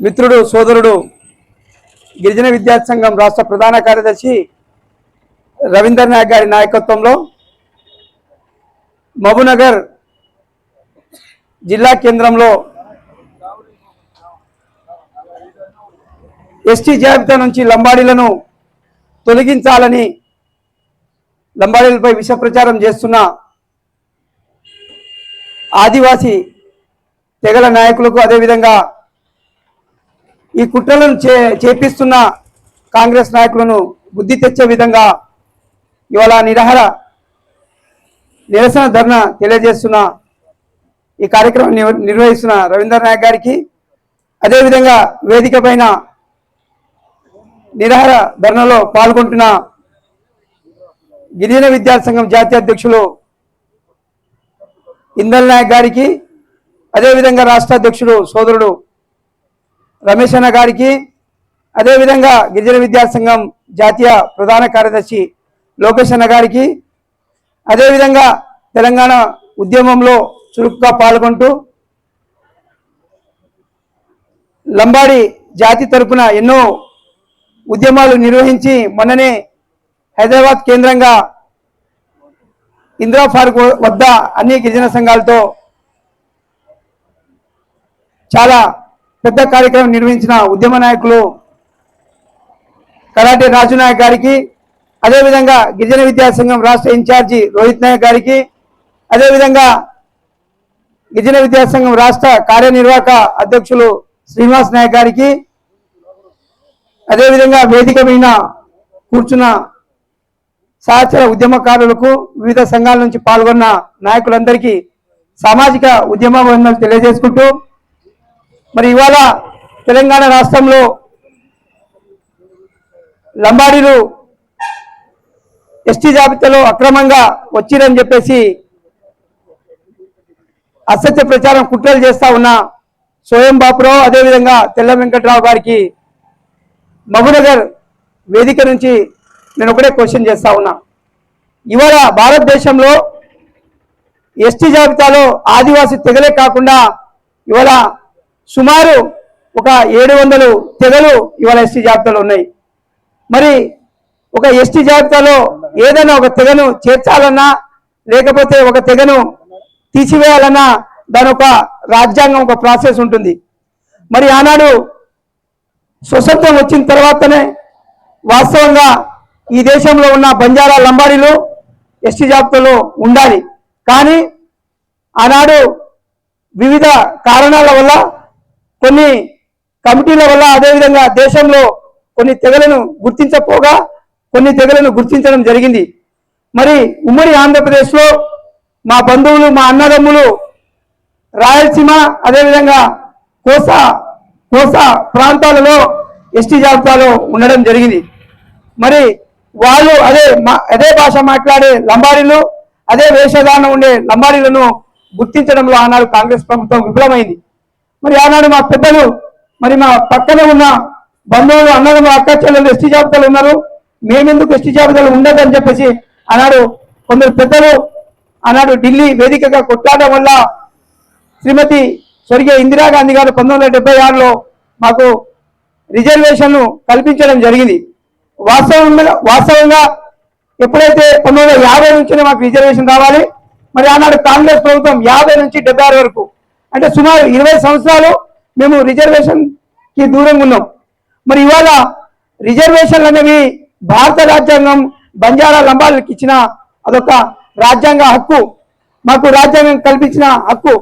మిత్రుడు సోదరుడు గిరిజన విద్యాసంఘం రాష్ట్ర ప్రధాన కార్యదర్శి రవీంద్రనాథ్ గారి నాయకత్వంలో మహబూనగర్ జిల్లా కేంద్రంలో ఎస్టీ జాబితా నుంచి లంబాడీలను తొలగించాలని లంబాడీలపై విష ప్రచారం చేస్తున్న ఆదివాసీ తెగల నాయకులకు అదేవిధంగా ఈ కుట్రలను చే చేపిస్తున్న కాంగ్రెస్ నాయకులను బుద్ధి తెచ్చే విధంగా ఇవాళ నిరహర నిరసన ధర్నా తెలియజేస్తున్న ఈ కార్యక్రమం నిర్వహిస్తున్న రవీందర్ నాయక్ గారికి అదేవిధంగా వేదిక పైన నిరహర ధర్నాలో పాల్గొంటున్న గిరిజన విద్యార్థి సంఘం జాతీయ అధ్యక్షులు ఇందల్ నాయక్ గారికి అదేవిధంగా రాష్ట్ర అధ్యక్షుడు సోదరుడు రమేష్ అన్న గారికి అదేవిధంగా గిరిజన విద్యాసంఘం సంఘం జాతీయ ప్రధాన కార్యదర్శి లోకేష్ అన్న గారికి అదేవిధంగా తెలంగాణ ఉద్యమంలో చురుకుగా పాల్గొంటూ లంబాడి జాతి తరపున ఎన్నో ఉద్యమాలు నిర్వహించి మొన్ననే హైదరాబాద్ కేంద్రంగా ఇందిరా పార్క్ వద్ద అన్ని గిరిజన సంఘాలతో చాలా పెద్ద కార్యక్రమం నిర్వహించిన ఉద్యమ నాయకులు కరాటే రాజు నాయక్ గారికి అదేవిధంగా గిరిజన విద్యాసంఘం రాష్ట్ర ఇన్ఛార్జి రోహిత్ నాయక్ గారికి అదేవిధంగా గిరిజన విద్యాసంఘం రాష్ట్ర కార్యనిర్వాహక అధ్యక్షులు శ్రీనివాస్ నాయక్ గారికి అదేవిధంగా వేదిక మీద కూర్చున్న సహచర ఉద్యమకారులకు వివిధ సంఘాల నుంచి పాల్గొన్న నాయకులందరికీ సామాజిక ఉద్యమ వందనలు తెలియజేసుకుంటూ మరి ఇవాళ తెలంగాణ రాష్ట్రంలో లంబాడీలు ఎస్టీ జాబితాలో అక్రమంగా వచ్చిరని చెప్పేసి అసత్య ప్రచారం కుట్రలు చేస్తా ఉన్న సోయం బాపురావు అదేవిధంగా తెల్ల వెంకట్రావు గారికి మహునగర్ వేదిక నుంచి నేను ఒకటే క్వశ్చన్ చేస్తా ఉన్నా. ఇవాళ భారతదేశంలో ఎస్టీ జాబితాలో ఆదివాసీ తెగలే కాకుండా ఇవాళ సుమారు ఒక ఏడు వందలు తెగలు ఇవాళ ఎస్టీ జాబితాలో ఉన్నాయి. మరి ఒక ఎస్టీ జాబితాలో ఏదైనా ఒక తెగను చేర్చాలన్నా లేకపోతే ఒక తెగను తీసివేయాలన్నా దాని ఒక రాజ్యాంగం ఒక ప్రాసెస్ ఉంటుంది. మరి ఆనాడు స్వతంత్రం వచ్చిన తర్వాతనే వాస్తవంగా ఈ దేశంలో ఉన్న బంజారా లంబాడీలు ఎస్టీ జాబితాలో ఉండాలి. కానీ ఆనాడు వివిధ కారణాల వల్ల కొన్ని కమిటీల వల్ల అదేవిధంగా దేశంలో కొన్ని తెగలను గుర్తించపోగా కొన్ని తెగలను గుర్తించడం జరిగింది. మరి ఉమ్మడి ఆంధ్రప్రదేశ్లో మా బంధువులు మా అన్నదమ్ములు రాయలసీమ అదేవిధంగా కోసా కోసా ప్రాంతాలలో ఎస్టీ జాబితాలో ఉండడం జరిగింది. మరి వాళ్ళు అదే మా అదే భాష మాట్లాడే లంబాడీలు అదే వేషధారణ ఉండే లంబాడీలను గుర్తించడంలో ఆనాడు కాంగ్రెస్ ప్రభుత్వం విఫలమైంది. మరి ఆనాడు మా పెద్దలు మరి మా పక్కన ఉన్న బంధువులు అన్నదమ్ములు అక్క చెల్లెలు ఎస్టీ జాబితాలు ఉన్నారు. మేమెందుకు ఎస్టీ జాబితాలు ఉండదని చెప్పేసి ఆనాడు కొందరు పెద్దలు ఆనాడు ఢిల్లీ వేదికగా కొట్లాడడం వల్ల శ్రీమతి స్వర్గీయ ఇందిరాగాంధీ గారు పంతొమ్మిది వందల డెబ్బై ఆరులో మాకు రిజర్వేషన్ను కల్పించడం జరిగింది. వాస్తవంగా వాస్తవంగా ఎప్పుడైతే పంతొమ్మిది వందల యాభై నుంచి మాకు రిజర్వేషన్ రావాలి మరి ఆనాడు కాంగ్రెస్ ప్రభుత్వం యాభై నుంచి డెబ్బై ఆరు వరకు అంటే సుమారు ఇరవై సంవత్సరాలు మేము రిజర్వేషన్కి దూరంగా ఉన్నాం. మరి ఇవాళ రిజర్వేషన్లు అనేవి భారత రాజ్యాంగం బంజారా లంబాలకు ఇచ్చిన అదొక రాజ్యాంగ హక్కు. మాకు రాజ్యాంగం కల్పించిన హక్కు.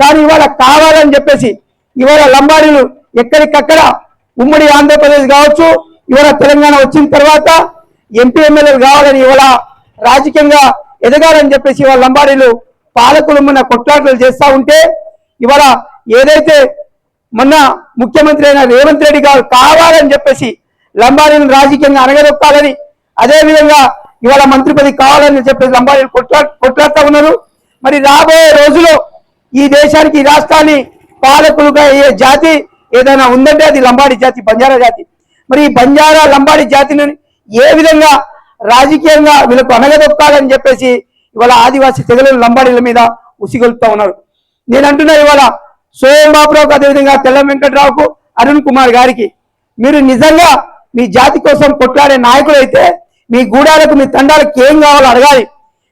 కానీ ఇవాళ కావాలని చెప్పేసి ఇవాళ లంబాడీలు ఎక్కడికక్కడ ఉమ్మడి ఆంధ్రప్రదేశ్ కావచ్చు ఇవాళ తెలంగాణ వచ్చిన తర్వాత ఎంపీ ఎమ్మెల్యేలు కావాలని ఇవాళ రాజకీయంగా ఎదగాలని చెప్పేసి ఇవాళ లంబాడీలు పాలకులు మన కొట్లాటలు చేస్తూ ఉంటే ఇవాళ ఏదైతే మొన్న ముఖ్యమంత్రి అయిన రేవంత్ రెడ్డి గారు కావాలని చెప్పేసి లంబాడీని రాజకీయంగా అనగదొక్కాలని అదేవిధంగా ఇవాళ మంత్రి పది కావాలని చెప్పేసి లంబాడీలు కొట్లా కొట్లాడుతూ ఉన్నారు. మరి రాబోయే రోజులో ఈ దేశానికి ఈ రాష్ట్రాన్ని పాలకులుగా ఏ జాతి ఏదైనా ఉందంటే అది లంబాడి జాతి బంజారా జాతి. మరి ఈ బంజారా లంబాడి జాతిని ఏ విధంగా రాజకీయంగా వీళ్ళకు అనగదొక్కాలని చెప్పేసి ఇవాళ ఆదివాసీ తెగలు లంబాడీల మీద ఉసిగొలుపుతా ఉన్నారు. నేను అంటున్నా ఇవాళ సోయం బాబురావుకు అదేవిధంగా తెల్ల వెంకట్రావుకు అరుణ్ కుమార్ గారికి మీరు నిజంగా మీ జాతి కోసం కొట్లాడే నాయకులు అయితే మీ గూడాలకు మీ తండాలకు ఏం కావాలో అడగాలి.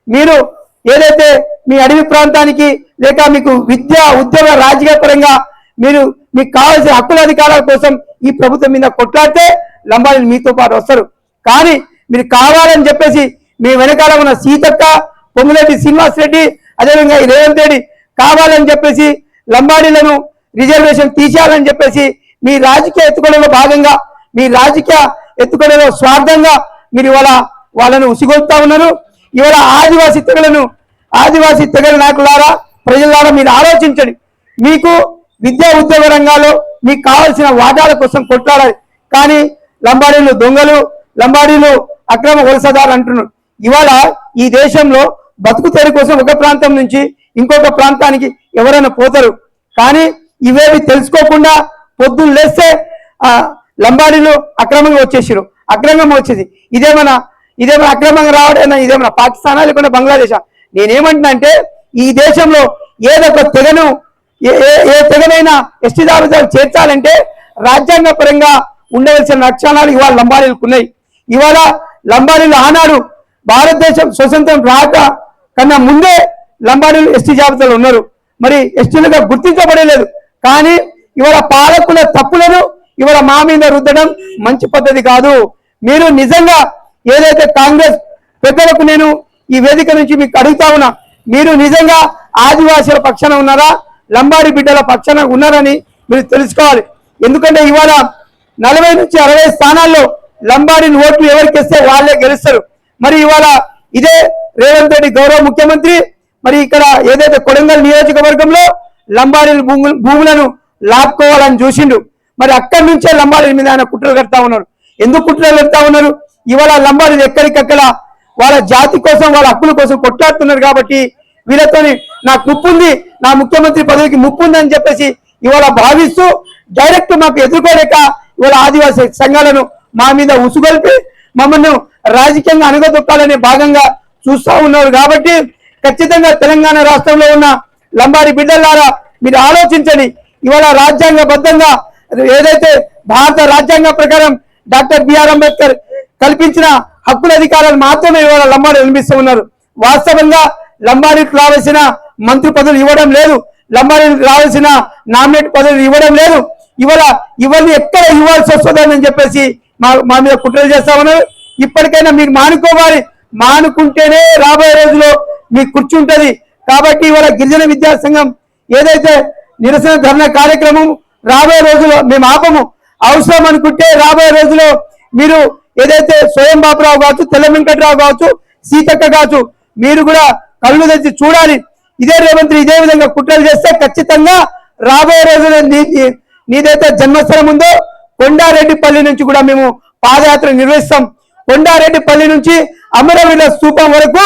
మీరు ఏదైతే మీ అడవి ప్రాంతానికి లేక మీకు విద్య ఉద్యోగ రాజకీయ పరంగా మీరు మీకు కావాల్సిన హక్కుల అధికారాల కోసం ఈ ప్రభుత్వం మీద కొట్లాడితే లంబాడీలు మీతో పాటు వస్తారు. కానీ మీరు కావాలని చెప్పేసి మీ వెనకాల ఉన్న సీతక్క పొంగులేటి శ్రీనివాస్ రెడ్డి అదేవిధంగా ఈ రేవంత్ రెడ్డి కావాలని చెప్పేసి లంబాడీలను రిజర్వేషన్ తీసేయాలని చెప్పేసి మీ రాజకీయ ఎత్తుకోవడంలో భాగంగా మీ రాజకీయ ఎత్తుకోవడంలో స్వార్థంగా మీరు ఇవాళ వాళ్ళను ఉసిగొలుపుతా ఉన్నారు. ఇవాళ ఆదివాసీ తెగలను ఆదివాసీ తెగల నాయకులారా ప్రజలారా మీరు ఆలోచించండి. మీకు విద్యా ఉద్యోగ రంగాల్లో మీకు కావాల్సిన వాటాల కోసం కొట్లాడాలి. కానీ లంబాడీలు దొంగలు లంబాడీలు అక్రమ వలసదారు అంటున్నారు. ఇవాళ ఈ దేశంలో బతుకు తెరి కోసం ఒక ప్రాంతం నుంచి ఇంకొక ప్రాంతానికి ఎవరైనా పోతారు. కానీ ఇవేవి తెలుసుకోకుండా పొద్దున్న లేస్తే ఆ లంబాడీలు అక్రమంగా వచ్చేసారు అక్రమంగా వచ్చేది ఇదేమైనా ఇదేమైనా అక్రమంగా రావడైనా ఇదేమైనా పాకిస్తానా లేకుంటే బంగ్లాదేశా? నేనేమంటున్నా అంటే ఈ దేశంలో ఏదొక తెగను ఏ ఏ- ఏ తెగనైనా ఎస్టీ జాబితాలు చేర్చాలంటే రాజ్యాంగ పరంగా ఉండవలసిన లక్షణాలు ఇవాళ లంబాడీలకు ఉన్నాయి. ఇవాళ లంబాడీలు ఆనాడు భారతదేశం స్వతంత్రం రాక కన్నా ముందే లంబాడీలు ఎస్టీ జాబితాలో ఉన్నారు. మరి ఎస్టీలుగా గుర్తించబడలేదు. కానీ ఇవాళ పాలకుల తప్పులను ఇవాళ మా మీద రుద్దడం మంచి పద్ధతి కాదు. మీరు నిజంగా ఏదైతే కాంగ్రెస్ పెద్దలకు నేను ఈ వేదిక నుంచి మీకు అడుగుతా ఉన్నా మీరు నిజంగా ఆదివాసీల పక్షాన ఉన్నారా? లంబాడి బిడ్డల పక్షాన ఉన్నారని మీరు తెలుసుకోవాలి. ఎందుకంటే ఇవాళ నలభై నుంచి అరవై స్థానాల్లో లంబాడిని ఓట్లు ఎవరికి ఇస్తే వాళ్ళే గెలుస్తారు. మరి ఇవాళ ఇదే రేవంత్ రెడ్డి గౌరవ ముఖ్యమంత్రి మరి ఇక్కడ ఏదైతే కొడంగల్ నియోజకవర్గంలో లంబాడీల భూములు భూములను లాక్కోవాలని చూసిండు మరి అక్కడి నుంచే లంబాడీల మీద ఆయన కుట్రలు కడతా ఉన్నారు. ఎందుకు కుట్రలు కడతా ఉన్నారు? ఇవాళ లంబాడీలు ఎక్కడికక్కడ వాళ్ళ జాతి కోసం వాళ్ళ హక్కుల కోసం కొట్లాడుతున్నారు కాబట్టి వీళ్ళతోని నాకు ముప్పుంది నా ముఖ్యమంత్రి పదవికి ముప్పుంది అని చెప్పేసి ఇవాళ భావిస్తూ డైరెక్ట్ మాకు ఎదుర్కోలేక ఇవాళ ఆదివాసీ సంఘాలను మా మీద ఉసుగొల్పి మమ్మల్ని రాజకీయంగా అణగదొక్కాలనే భాగంగా చూస్తా ఉన్నారు కాబట్టి ఖచ్చితంగా తెలంగాణ రాష్ట్రంలో ఉన్న లంబాడి బిడ్డలారా మీరు ఆలోచించండి. ఇవాళ రాజ్యాంగబద్ధంగా ఏదైతే భారత రాజ్యాంగం ప్రకారం డాక్టర్ బిఆర్ అంబేద్కర్ కల్పించిన హక్కుల అధికారాలు మాత్రమే ఇవాళ లంబాడి వినిపిస్తూ ఉన్నారు. వాస్తవంగా లంబాడికి రావాల్సిన మంత్రి పదవులు ఇవ్వడం లేదు. లంబాడికి రావాల్సిన నామినేట్ పదవులు ఇవ్వడం లేదు. ఇవాళ ఇవన్నీ ఎక్కడ ఇవ్వాల్సి వస్తుందని చెప్పేసి మా మా మీద కుట్రలు చేస్తా ఉన్నారు. ఇప్పటికైనా మీరు మానుకోవాలి. మానుకుంటేనే రాబోయే రోజుల్లో మీకు కూర్చుంటది. కాబట్టి ఇవాళ గిరిజన విద్యా సంఘం ఏదైతే నిరసన ధర్నా కార్యక్రమం రాబోయే రోజుల్లో మేము ఆపము. అవసరం అనుకుంటే రాబోయే రోజుల్లో మీరు ఏదైతే స్వయం బాబురావు కావచ్చు తెల్ల వెంకట్రావు కావచ్చు సీతక్క కావచ్చు మీరు కూడా కళ్ళు తెచ్చి చూడాలి. ఇదే రేవంత్ ఇదే విధంగా కుట్రలు చేస్తే ఖచ్చితంగా రాబోయే రోజుల్లో నీదైతే జన్మస్థలం ఉందో కొండారెడ్డిపల్లి నుంచి కూడా మేము పాదయాత్ర నిర్వహిస్తాం. కొండారెడ్డిపల్లి నుంచి అమరవీరుల స్థూపం వరకు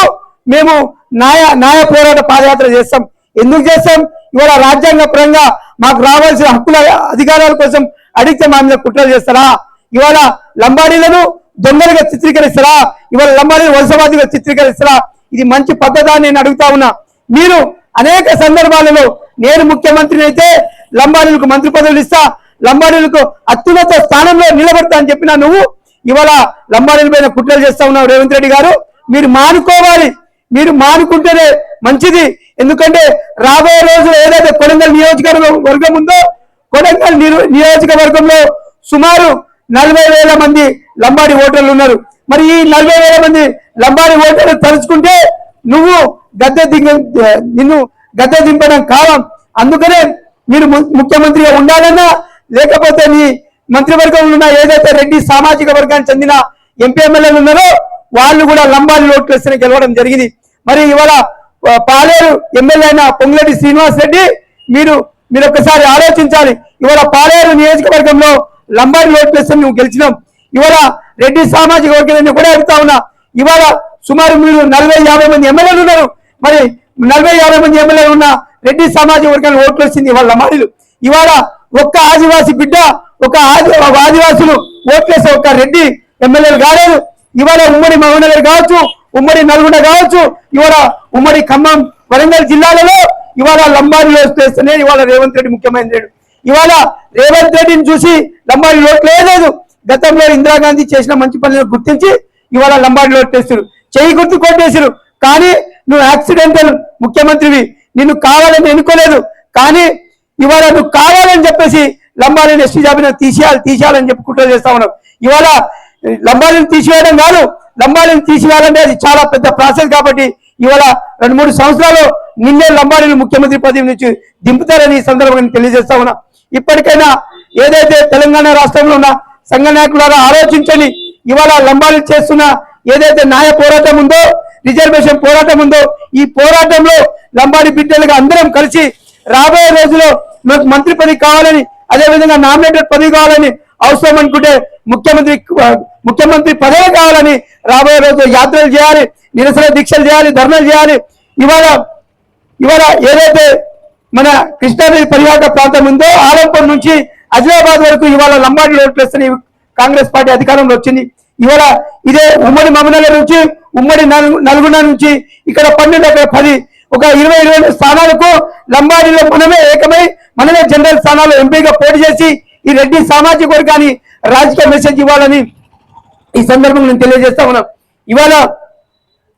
మేము న్యాయ న్యాయ పోరాట పాదయాత్ర చేస్తాం. ఎందుకు చేస్తాం? ఇవాళ రాజ్యాంగ పరంగా మాకు రావాల్సిన హక్కుల అధికారాల కోసం అడిగితే మా మీద కుట్రలు చేస్తారా? ఇవాళ లంబాడీలను దొంగలుగా చిత్రీకరిస్తారా? ఇవాళ లంబాడీలు వలసవాదిగా చిత్రీకరిస్తారా? ఇది మంచి పద్ధతి నేను అడుగుతా ఉన్నా. మీరు అనేక సందర్భాలలో నేను ముఖ్యమంత్రిని అయితే లంబాడీలకు మంత్రి పదవులు ఇస్తా లంబాడీలకు అత్యున్నత స్థానంలో నిలబడతా అని చెప్పినా నువ్వు ఇవాళ లంబాడీల పైన కుట్రలు చేస్తా ఉన్నావు రేవంత్ రెడ్డి గారు. మీరు మానుకోవాలి. మీరు మానుకుంటేనే మంచిది. ఎందుకంటే రాబోయే రోజులు ఏదైతే కొడంగల్ నియోజకవర్గం ఉందో కొడంగల్ నియోజకవర్గంలో సుమారు నలభై వేల మంది లంబాడి ఓటర్లు ఉన్నారు. మరి ఈ నలభై వేల మంది లంబాడి ఓటర్లు తలుచుకుంటే నువ్వు గద్దె దిగ నిన్ను గద్దె దింపడం కాలం. అందుకనే మీరు ము- ముఖ్యమంత్రిగా ఉండాలన్నా లేకపోతే నీ మంత్రివర్గంలో ఉన్న ఏదైతే రెడ్డి సామాజిక వర్గానికి చెందిన ఎంపీ ఎమ్మెల్యేలు ఉన్నారో వాళ్ళు కూడా లంబాడి లోటు వేస్తేనే గెలవడం జరిగింది. మరి ఇవాళ పాలేరు ఎమ్మెల్యే అయిన పొంగులేటి శ్రీనివాస్ రెడ్డి మీరు మీరు ఒకసారి ఆలోచించాలి. ఇవాళ పాలేరు నియోజకవర్గంలో లంబాడి లోటు వేస్తే నువ్వు గెలిచినాం. ఇవాళ రెడ్డి సామాజిక వర్గాన్ని కూడా అడుగుతా ఉన్నా. ఇవాళ సుమారు మీరు నలభై యాభై మంది ఎమ్మెల్యేలు ఉన్నారు. మరి నలభై యాభై మంది ఎమ్మెల్యేలు ఉన్న రెడ్డి సామాజిక వర్గాన్ని ఓట్లు వచ్చింది ఇవాళ లంబాడీలు. ఇవాళ ఒక్క ఆదివాసి బిడ్డ ఒక ఆది ఒక ఆదివాసులు ఓట్లేసే ఒక రెడ్డి ఎమ్మెల్యేలు కాలేదు. ఇవాళ ఉమ్మడి మహబూబ్నగర్ కావచ్చు ఉమ్మడి నల్గొండ కావచ్చు ఇవాళ ఉమ్మడి ఖమ్మం వరంగల్ జిల్లాలలో ఇవాళ లంబాడీలు వేస్తేనే ఇవాళ రేవంత్ రెడ్డి ముఖ్యమంత్రి ఇవాళ రేవంత్ రెడ్డిని చూసి లంబాడి లోటు లేదు. గతంలో ఇందిరాగాంధీ చేసిన మంచి పనులను గుర్తించి ఇవాళ లంబాడి లోటు వేస్తారు చేయి గుర్తు కొట్టేసారు. కానీ నువ్వు యాక్సిడెంటల్ ముఖ్యమంత్రివి. నిన్ను కావాలని ఎన్నుకోలేదు. కానీ ఇవాళ నువ్వు కావాలని చెప్పేసి లంబాడిని ఎస్టీ జాబితా తీసేయాలి తీసేయాలని చెప్పి కుట్ర చేస్తా ఉన్నావు. ఇవాళ లంబాడిని తీసివేయడం కాదు. లంబాడిని తీసివేయాలంటే అది చాలా పెద్ద ప్రాసెస్ కాబట్టి ఇవాళ రెండు మూడు సంవత్సరాలు నిన్నే లంబాడిని ముఖ్యమంత్రి పదవి నుంచి దింపుతారని ఈ సందర్భంగా నేను తెలియజేస్తా ఉన్నా. ఇప్పటికైనా ఏదైతే తెలంగాణ రాష్ట్రంలో ఉన్న సంఘ నాయకులారా ఆలోచించండి. ఇవాళ లంబాడి చేస్తున్న ఏదైతే న్యాయ పోరాటం ఉందో రిజర్వేషన్ పోరాటం ఉందో ఈ పోరాటంలో లంబాడి బిడ్డలుగా అందరం కలిసి రాబోయే రోజులో నాకు మంత్రి పదవి కావాలని అదే విధంగా నామినేటెడ్ పదవి కావాలని అవసరం అనుకుంటే ముఖ్యమంత్రి ముఖ్యమంత్రి పదవి కావాలని రాబోయే రోజు యాత్రలు చేయాలి నిరసన దీక్షలు చేయాలి ధర్నాలు చేయాలి. ఇవాళ ఇవాళ ఏదైతే మన కృష్ణానది పరివాహక ప్రాంతం ఉందో ఆలంపూర్ నుంచి ఆదిలాబాద్ వరకు ఇవాళ లంబాడి ఓట్లేస్తని కాంగ్రెస్ పార్టీ అధికారంలో వచ్చింది. ఇవాళ ఇదే ఉమ్మడి మమనగర్ నుంచి ఉమ్మడి నలుగు నల్గొండ నుంచి ఇక్కడ పన్నెండు అక్కడ పది ఒక ఇరవై ఇరవై స్థానాలకు లంబాడిలో మనమే ఏకమై మనమే జనరల్ స్థానాల్లో ఎంపీగా పోటీ చేసి ఈ రెడ్డి సామాజిక వర్గాన్ని రాజకీయ మెసేజ్ ఇవ్వాలని ఈ సందర్భంగా నేను తెలియజేస్తా ఉన్నాం. ఇవాళ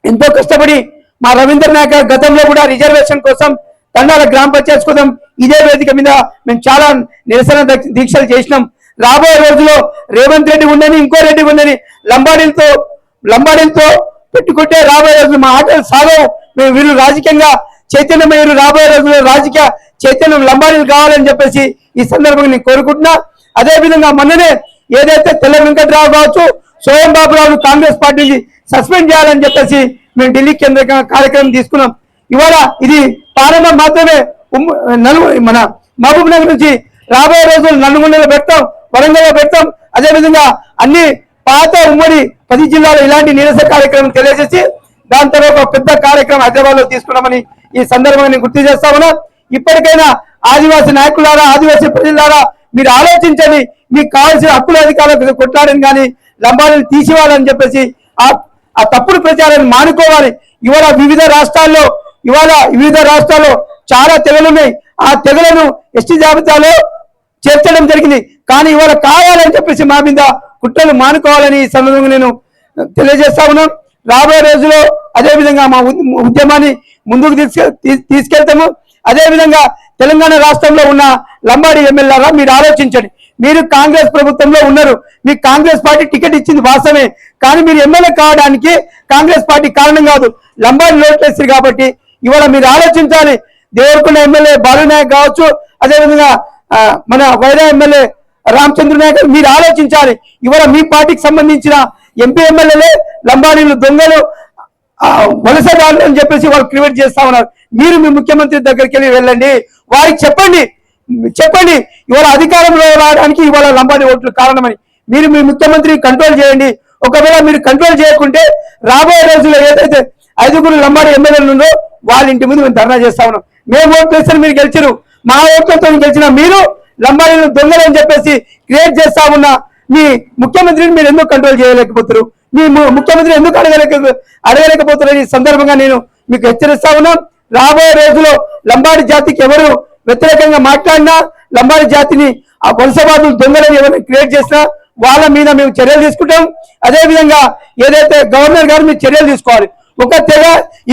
ఎంతో కష్టపడి మా రవీంద్ర నాయక్ గతంలో కూడా రిజర్వేషన్ కోసం తండాల గ్రామ పంచాయతీ కోసం ఇదే వేదిక మీద మేము చాలా నిరసన దీక్షలు చేసినాం. రాబోయే రోజుల్లో రేవంత్ రెడ్డి ఉండని ఇంకో రెడ్డి ఉండని లంబాడీలతో లంబాడీలతో పెట్టుకుంటే రాబోయే రోజులు మా ఆటలు సాగవు. మేము వీళ్ళు రాజకీయంగా చైతన్యమయ్యారు రాబోయే రోజుల్లో రాజకీయ చైతన్యం లంబాడీలు కావాలని చెప్పేసి ఈ సందర్భంగా నేను కోరుకుంటున్నా. అదేవిధంగా మొన్ననే ఏదైతే తెల్ల వెంకట్రావు కావచ్చు సోయం బాబురావు కాంగ్రెస్ పార్టీ సస్పెండ్ చేయాలని చెప్పేసి మేము ఢిల్లీ కేంద్ర కార్యక్రమం తీసుకున్నాం. ఇవాళ ఇది ప్రారంభం మాత్రమే. నలుగు మన మహబూబ్ నగర్ నుంచి రాబోయే రోజులు నల్గొండలో పెడతాం వరంగల్లో పెడతాం. అదే విధంగా అన్ని పాత ఉమ్మడి పది జిల్లాలో ఇలాంటి నిరసన కార్యక్రమం తెలియజేసి దాని తర్వాత ఒక పెద్ద కార్యక్రమం హైదరాబాద్లో తీసుకున్నామని ఈ సందర్భాన్ని గుర్తు చేస్తామన్నా ఇప్పటికైనా ఆదివాసీ నాయకులారా ఆదివాసీ ప్రజలారా మీరు ఆలోచించండి. మీకు కావాల్సిన హక్కుల అధికారులకు కొట్లాడని కానీ లంబాలను తీసివ్వాలని చెప్పేసి ఆ ఆ తప్పుడు ప్రచారాన్ని మానుకోవాలి. ఇవాళ వివిధ రాష్ట్రాల్లో ఇవాళ వివిధ రాష్ట్రాల్లో చాలా తెగలు ఉన్నాయి ఆ తెగలను ఎస్టీ జాబితాలో చేర్చడం జరిగింది. కానీ ఇవాళ కావాలని చెప్పేసి మా మీద కుట్రలు మానుకోవాలని ఈ సందర్భంగా నేను తెలియజేస్తా ఉన్నాం. రాబోయే రోజుల్లో అదే విధంగా మా ఉద్యమాన్ని ముందుకు తీసుకెళ్తాము. అదేవిధంగా తెలంగాణ రాష్ట్రంలో ఉన్న లంబాడి ఎమ్మెల్యేగా మీరు ఆలోచించండి. మీరు కాంగ్రెస్ ప్రభుత్వంలో ఉన్నారు. మీకు కాంగ్రెస్ పార్టీ టికెట్ ఇచ్చింది వాస్తవమే. కానీ మీరు ఎమ్మెల్యే కావడానికి కాంగ్రెస్ పార్టీ కారణం కాదు. లంబాడి లోట్లేస్తారు కాబట్టి ఇవాళ మీరు ఆలోచించాలి. దేవరకొండ ఎమ్మెల్యే బాలునాయక్ కావచ్చు అదేవిధంగా మన వైరా ఎమ్మెల్యే రామచంద్ర నాయక్ మీరు ఆలోచించాలి. ఇవాళ మీ పార్టీకి సంబంధించిన ఎంపీ ఎమ్మెల్యేలే లంబాడీలు దొంగలు వలసదారులు అని చెప్పేసి వాళ్ళు క్రియేట్ చేస్తా ఉన్నారు. మీరు మీ ముఖ్యమంత్రి దగ్గరికి వెళ్ళి వెళ్ళండి. వారికి చెప్పండి. చెప్పండి. ఇవాళ అధికారంలో రావడానికి ఇవాళ లంబాడి ఓట్లు కారణమని. మీరు మీ ముఖ్యమంత్రి కంట్రోల్ చేయండి. ఒకవేళ మీరు కంట్రోల్ చేయకుంటే రాబోయే రోజుల్లో ఏదైతే ఐదుగురు లంబాడి ఎమ్మెల్యేలు ఉందో వాళ్ళ ఇంటి ముందు మేము ధర్నా చేస్తా ఉన్నాం. మేము ఓట్లు వేస్తే మీరు గెలిచిరు మా ఓట్లతో గెలిచిన మీరు లంబాడీలు దొంగలు అని చెప్పేసి క్రియేట్ చేస్తా ఉన్న మీ ముఖ్యమంత్రిని మీరు ఎందుకు కంట్రోల్ చేయలేకపోతారు మీ ముఖ్యమంత్రి ఎందుకు అడగలేక అడగలేకపోతారు ఈ సందర్భంగా నేను మీకు హెచ్చరిస్తా ఉన్నాం. రాబోయే రోజుల్లో లంబాడి జాతికి ఎవరు వ్యతిరేకంగా మాట్లాడినా లంబాడి జాతిని ఆ వలసవాదులు దొంగలని ఎవరైనా క్రియేట్ చేసినా వాళ్ళ మీద మేము చర్యలు తీసుకుంటాం. అదేవిధంగా ఏదైతే గవర్నర్ గారు మీరు చర్యలు తీసుకోవాలి. ఒక తెగ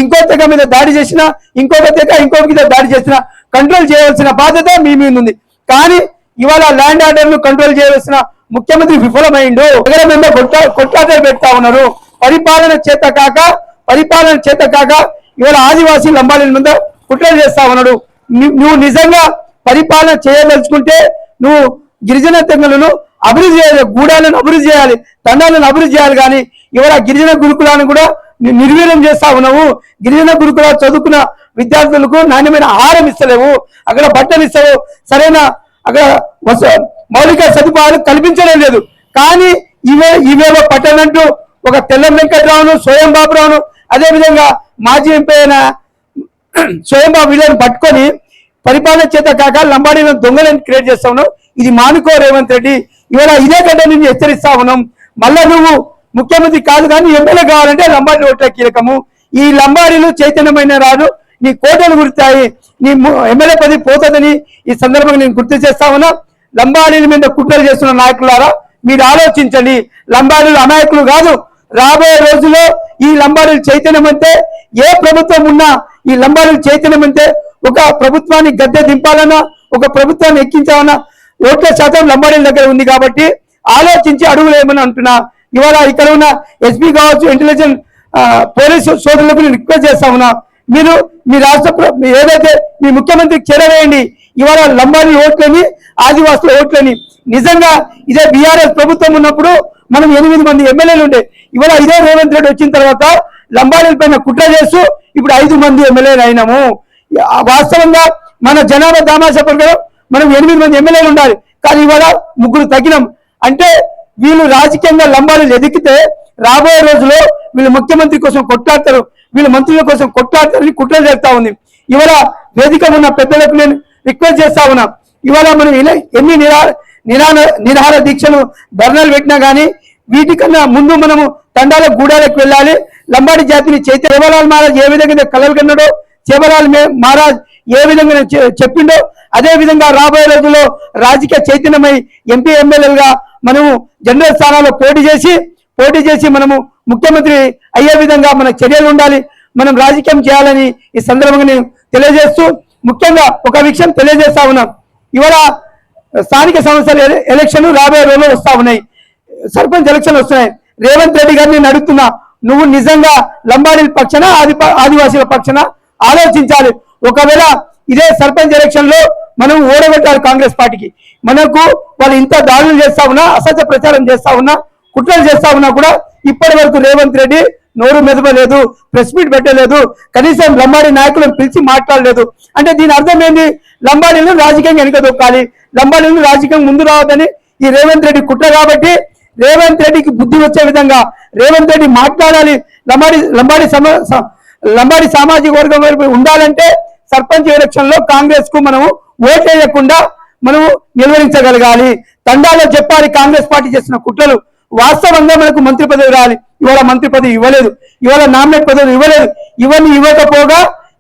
ఇంకో తెగ మీద దాడి చేసినా ఇంకొక తెగ ఇంకొక మీద దాడి చేసినా కంట్రోల్ చేయవలసిన బాధ్యత మీ మీద ఉంది. కానీ ఇవాళ ల్యాండ్ ఆర్డర్ను కంట్రోల్ చేయవలసిన ముఖ్యమంత్రి విఫలమైండు. నగర మీద కొట్ట కొట్లాటలు పెడతా ఉన్నారు. పరిపాలన చేత కాక పరిపాలన చేత కాక ఇవాళ ఆదివాసీ లంబాడీల మీద కుట్రలు చేస్తా ఉన్నాడు. నువ్వు నిజంగా పరిపాలన చేయదలుచుకుంటే నువ్వు గిరిజన తెంగలను అభివృద్ధి చేయాలి గూడాలను అభివృద్ధి చేయాలి తండాలను అభివృద్ధి చేయాలి కానీ ఇవాళ గిరిజన గురుకులాన్ని కూడా నిర్వీర్యం చేస్తా ఉన్నావు. గిరిజన గురుకులాలు చదువుకున్న విద్యార్థులకు నాణ్యమైన ఆహారం ఇస్తలేవు అక్కడ బట్టలు ఇస్తావు సరైన అక్కడ వస- మౌలిక సదుపాయాలు కల్పించడం లేదు. కానీ ఇవే ఇవేవో పట్టనంటూ ఒక తెల్ల వెంకట్రావును స్వయం బాబురావును అదే విధంగా మాజీ ఎంపీ అయిన స్వయంబాబు వీళ్ళని పట్టుకొని పరిపాలన చేత కాక లంబాడీలను దొంగలను క్రియేట్ చేస్తా ఉన్నాం. ఇది మానుకో రేవంత్ రెడ్డి. ఇవాళ ఇదే గడ్డ నేను హెచ్చరిస్తా ఉన్నాం. మళ్ళా నువ్వు ముఖ్యమంత్రి కాదు కానీ ఎమ్మెల్యే కావాలంటే లంబాడీ ఓట్ల కీలకము. ఈ లంబాడీలు చైతన్యమైన రాదు నీ కోటలు గుర్తాయి. నీ ఎమ్మెల్యే పది పోతుందని ఈ సందర్భంగా నేను గుర్తు చేస్తా ఉన్నా. లంబాడీల మీద కుట్రలు చేస్తున్న నాయకులారా మీరు ఆలోచించండి. లంబాడీలు అమాయకులు కాదు. రాబోయే రోజుల్లో ఈ లంబాడీలు చైతన్యం అంటే ఏ ప్రభుత్వం ఉన్నా ఈ లంబాడీలు చైతన్యం అంటే ఒక ప్రభుత్వాన్ని గద్దె దింపాలన్నా ఒక ప్రభుత్వాన్ని ఎక్కించాలన్నా ఓట్ల శాతం లంబాడీల దగ్గర ఉంది కాబట్టి ఆలోచించి అడుగులు ఏమని అంటున్నా ఇవాళ ఇక్కడ ఉన్న ఎస్పీ కావచ్చు ఇంటెలిజెన్స్ పోలీసు సోదరులకు నేను రిక్వెస్ట్ చేస్తా ఉన్నా మీరు మీ రాష్ట్ర ఏదైతే మీ ముఖ్యమంత్రికి చేరవేయండి ఇవాళ లంబాడి ఓట్లని ఆదివాసుల ఓట్లని నిజంగా ఇదే బీఆర్ఎస్ ప్రభుత్వం ఉన్నప్పుడు మనం ఎనిమిది మంది ఎమ్మెల్యేలు ఉండే. ఇవాళ ఇదే రేవంత్ రెడ్డి వచ్చిన తర్వాత లంబాడీల పైన కుట్ర చేస్తూ ఇప్పుడు ఐదు మంది ఎమ్మెల్యేలు అయినాము. ఆ వాస్తవంగా మన జనాభా దామాషా ప్రకారం మనం ఎనిమిది మంది ఎమ్మెల్యేలు ఉండాలి. కానీ ఇవాళ ముగ్గురు తగ్గినాం. అంటే వీళ్ళు రాజకీయంగా లంబాలు ఎదిగితే రాబోయే రోజుల్లో వీళ్ళు ముఖ్యమంత్రి కోసం కొట్లాడతారు. వీళ్ళు మంత్రుల కోసం కొట్లాడతారని కుట్ర చేస్తా ఉంది. ఇవాళ వేదిక ఉన్న పెద్దలకు నేను రిక్వెస్ట్ చేస్తా ఉన్నా. ఇవాళ మనం ఎన్ని నిరా నిరాన నిరాహార దీక్షలు ధర్నాలు పెట్టినా కానీ వీటికన్నా ముందు మనము తండాల గూడాలకు వెళ్ళాలి. లంబాడి జాతిని చైతన్య సేవలాల్ మహారాజ్ ఏ విధంగా కలలు కన్నాడో సేవలాల్ మహారాజ్ ఏ విధంగా చెప్పిండో అదే విధంగా రాబోయే రోజుల్లో రాజకీయ చైతన్యమై ఎంపీ ఎమ్మెల్యేలుగా మనము జనరల్ స్థానాల్లో పోటీ చేసి పోటీ చేసి మనము ముఖ్యమంత్రి అయ్యే విధంగా మన చర్యలు ఉండాలి. మనం రాజకీయం చేయాలని ఈ సందర్భంగా నేను తెలియజేస్తూ ముఖ్యంగా ఒక విషయం తెలియజేస్తా ఉన్నాం. ఇవాళ స్థానిక సంస్థల ఎలక్షన్లు రాబోయే రోజులో వస్తా ఉన్నాయి. సర్పంచ్ ఎలక్షన్లు వస్తున్నాయి. రేవంత్ రెడ్డి గారిని నేను అడుగుతున్నా నువ్వు నిజంగా లంబాడీల పక్షన ఆది ఆదివాసీల పక్షన ఆలోచించాలి. ఒకవేళ ఇదే సర్పంచ్ ఎలక్షన్లో మనం ఓడగొట్టాలి కాంగ్రెస్ పార్టీకి. మనకు వాళ్ళు ఇంత దాడులు చేస్తా ఉన్నా అసత్య ప్రచారం చేస్తా ఉన్నా కుట్రలు చేస్తా ఉన్నా కూడా ఇప్పటి వరకు రేవంత్ రెడ్డి నోరు మెదపలేదు ప్రెస్ మీట్ పెట్టలేదు కనీసం లంబాడి నాయకులను పిలిచి మాట్లాడలేదు. అంటే దీని అర్థం ఏంది? లంబాడీలను రాజకీయంగా వెనుక దొక్కాలి. లంబాడీలను రాజకీయం ముందు రావద్దని ఈ రేవంత్ రెడ్డి కుట్ర కాబట్టి రేవంత్ రెడ్డికి బుద్ధి వచ్చే విధంగా రేవంత్ రెడ్డి మాట్లాడాలి. లంబాడి లంబాడి లంబాడి సామాజిక వర్గం వైపు ఉండాలంటే సర్పంచ్ ఎలక్షన్లో కాంగ్రెస్కు మనము ఓట్ వేయకుండా మనము నిర్వహించగలగాలి తండాలో చెప్పాలి కాంగ్రెస్ పార్టీ చేసిన కుట్రలు. వాస్తవంగా మనకు మంత్రి పదవి రావాలి ఇవాళ మంత్రి పదవి ఇవ్వలేదు. ఇవాళ నామినేట్ పదవి ఇవ్వలేదు. ఇవన్నీ ఇవ్వకపోగా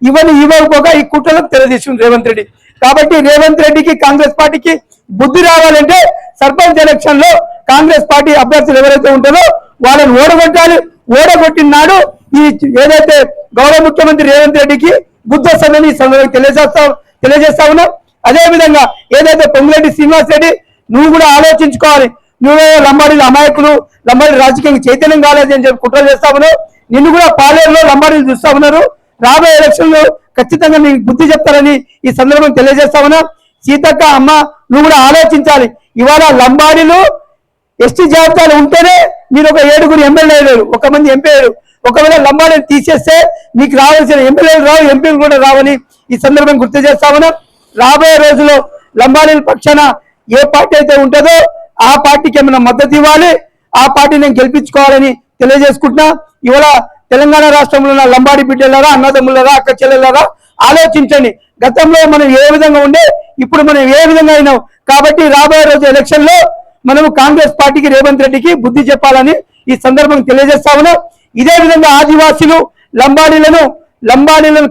ఇవన్నీ ఇవ్వకపోగా ఈ కుట్రలకు తెలియజేసింది రేవంత్ రెడ్డి. కాబట్టి రేవంత్ రెడ్డికి కాంగ్రెస్ పార్టీకి బుద్ధి రావాలంటే సర్పంచ్ ఎలక్షన్లో కాంగ్రెస్ పార్టీ అభ్యర్థులు ఎవరైతే ఉంటారో వాళ్ళని ఓడగొట్టాలి. ఓడగొట్టిన నాడు ఈ ఏదైతే గౌరవ ముఖ్యమంత్రి రేవంత్ రెడ్డికి బుద్ధి వస్తుందని ఈ సందర్భంగా తెలియజేస్తా తెలియజేస్తా ఉన్నాం. అదే విధంగా ఏదైతే పొంగులేటి శ్రీనివాస్ రెడ్డి నువ్వు కూడా ఆలోచించుకోవాలి. నువ్వే లంబాడీలు అమాయకులు లంబాడీ రాజకీయంగా చైతన్యం కాలేదు అని చెప్పి కుట్ర చేస్తా నిన్ను కూడా పాలేరులో లంబాడీలు చూస్తా ఉన్నారు. రాబోయే ఎలక్షన్లో ఖచ్చితంగా నీకు బుద్ధి చెప్తారని ఈ సందర్భం తెలియజేస్తా ఉన్నా. సీతక్క అమ్మ నువ్వు కూడా ఆలోచించాలి. ఇవాళ లంబాడీలు ఎస్టీ జాబితాలు ఉంటేనే మీరు ఒక ఏడుగురు ఎమ్మెల్యే లేరు ఒక మంది ఎంపీ లేరు. ఒకవేళ లంబాడీని తీసేస్తే మీకు రావాల్సిన ఎమ్మెల్యేలు రావు ఎంపీలు కూడా రావని ఈ సందర్భం గుర్తు చేస్తామన్నా రాబోయే రోజుల్లో లంబాడీల పక్షాన ఏ పార్టీ అయితే ఉంటుందో ఆ పార్టీకి ఏమైనా మద్దతు ఇవ్వాలి? ఆ పార్టీ నేను గెలిపించుకోవాలని తెలియజేసుకుంటున్నా. ఇవాళ తెలంగాణ రాష్ట్రంలో ఉన్న లంబాడి బిడ్డలారా అన్నదమ్ములరా అక్క చెల్లెలారా ఆలోచించండి. గతంలో మనం ఏ విధంగా ఉండే ఇప్పుడు మనం ఏ విధంగా అయినాం? కాబట్టి రాబోయే రోజు ఎలక్షన్లో మనము కాంగ్రెస్ పార్టీకి రేవంత్ రెడ్డికి బుద్ధి చెప్పాలని ఈ సందర్భంగా తెలియజేస్తా ఉన్నాం. ఇదే విధంగా ఆదివాసీలు లంబాడీలను లంబాడీలను